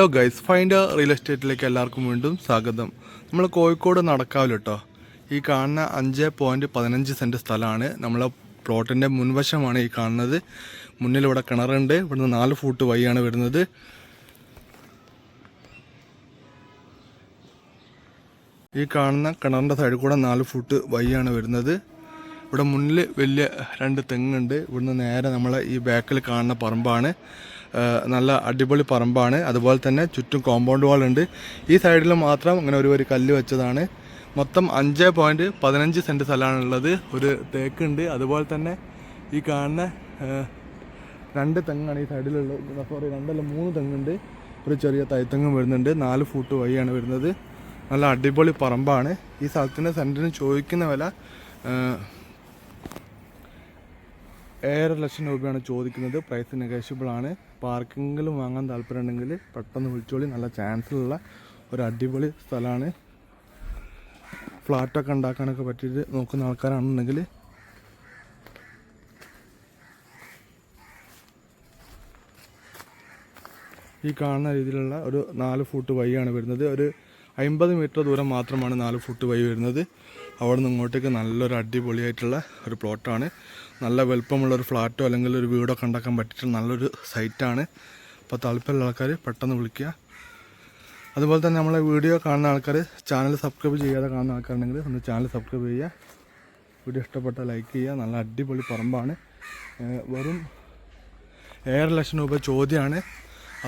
Hello guys find real എസ്റ്റേറ്റിലേക്ക് എല്ലാവർക്കും വീണ്ടും സ്വാഗതം. നമ്മൾ കോഴിക്കോട് നടക്കാവില്ല കേട്ടോ ഈ കാണുന്ന അഞ്ച് പോയിന്റ് പതിനഞ്ച് സെന്റ് സ്ഥലമാണ്. നമ്മളെ പ്ലോട്ടിന്റെ മുൻവശമാണ് ഈ കാണുന്നത്. മുന്നിൽ ഇവിടെ കിണറുണ്ട്. ഇവിടുന്ന് നാല് ഫൂട്ട് വഴിയാണ് വരുന്നത്. ഈ കാണുന്ന കിണറിന്റെ സൈഡിൽ കൂടെ നാല് ഫൂട്ട് വഴിയാണ് വരുന്നത്. ഇവിടെ മുന്നിൽ വലിയ രണ്ട് തെങ്ങുണ്ട്. ഇവിടുന്ന് നേരെ നമ്മളെ ഈ ബാക്കിൽ കാണുന്ന പറമ്പാണ്. നല്ല അടിപൊളി പറമ്പാണ്. അതുപോലെ തന്നെ ചുറ്റും കോമ്പൗണ്ട് വാൾ ഉണ്ട് ഈ സൈഡിൽ മാത്രം അങ്ങനെ ഒരു ഒരു കല്ല് വെച്ചതാണ്. മൊത്തം അഞ്ച് പോയിന്റ് പതിനഞ്ച് സെന്റ് സ്ഥലമാണുള്ളത്. ഒരു തേക്കുണ്ട്. അതുപോലെ തന്നെ ഈ കാണുന്ന രണ്ട് തെങ്ങാണ് ഈ സൈഡിലുള്ള സോറി രണ്ടല്ല മൂന്ന് തെങ്ങുണ്ട്. ഒരു ചെറിയ തൈത്തെങ്ങും വരുന്നുണ്ട്. നാല് ഫൂട്ട് വഴിയാണ് വരുന്നത്. നല്ല അടിപൊളി പറമ്പാണ്. ഈ സ്ഥലത്തിന്റെ സെന്റിന് ചോദിക്കുന്ന വില ഏഴര ലക്ഷം രൂപയാണ് ചോദിക്കുന്നത്. പ്രൈസ് നെഗോഷ്യബിൾ ആണ്. പാർക്കിങ്ങിലും വാങ്ങാൻ താല്പര്യമുണ്ടെങ്കിൽ പെട്ടെന്ന് വിളിച്ചോളി. നല്ല ചാൻസിലുള്ള ഒരു അടിപൊളി സ്ഥലമാണ്. ഫ്ലാറ്റൊക്കെ ഉണ്ടാക്കാനൊക്കെ പറ്റിയിട്ട് നോക്കുന്ന ആൾക്കാരാണെന്നുണ്ടെങ്കിൽ ഈ കാണുന്ന രീതിയിലുള്ള ഒരു നാല് ഫൂട്ട് വഴിയാണ് വരുന്നത്. ഒരു അമ്പത് മീറ്റർ ദൂരം മാത്രമാണ് നാല് ഫുട്ട് വഴി വരുന്നത്. അവിടെ നിന്ന് ഇങ്ങോട്ടേക്ക് നല്ലൊരു അടിപൊളിയായിട്ടുള്ള ഒരു പ്ലോട്ടാണ് നല്ല വലുപ്പമുള്ള ഒരു ഫ്ലാറ്റോ അല്ലെങ്കിൽ ഒരു വീടോ കണ്ടാക്കാൻ പറ്റിയിട്ടുള്ള നല്ലൊരു സൈറ്റാണ് അപ്പോൾ താല്പര്യമുള്ള ആൾക്കാർ പെട്ടെന്ന് വിളിക്കുക. അതുപോലെ തന്നെ നമ്മളെ വീഡിയോ കാണുന്ന ആൾക്കാർ ചാനൽ സബ്സ്ക്രൈബ് ചെയ്യാതെ കാണുന്ന ആൾക്കാരുണ്ടെങ്കിൽ ഒന്ന് ചാനൽ സബ്സ്ക്രൈബ് ചെയ്യുക. വീഡിയോ ഇഷ്ടപ്പെട്ട ലൈക്ക് ചെയ്യുക. നല്ല അടിപൊളി പറമ്പാണ്. വെറും ഏഴര ലക്ഷം രൂപ ചോദ്യമാണ്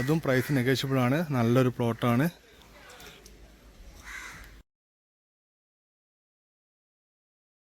അതും പ്രൈസ് നെഗോഷ്യബിൾ ആണ്. നല്ലൊരു പ്ലോട്ടാണ്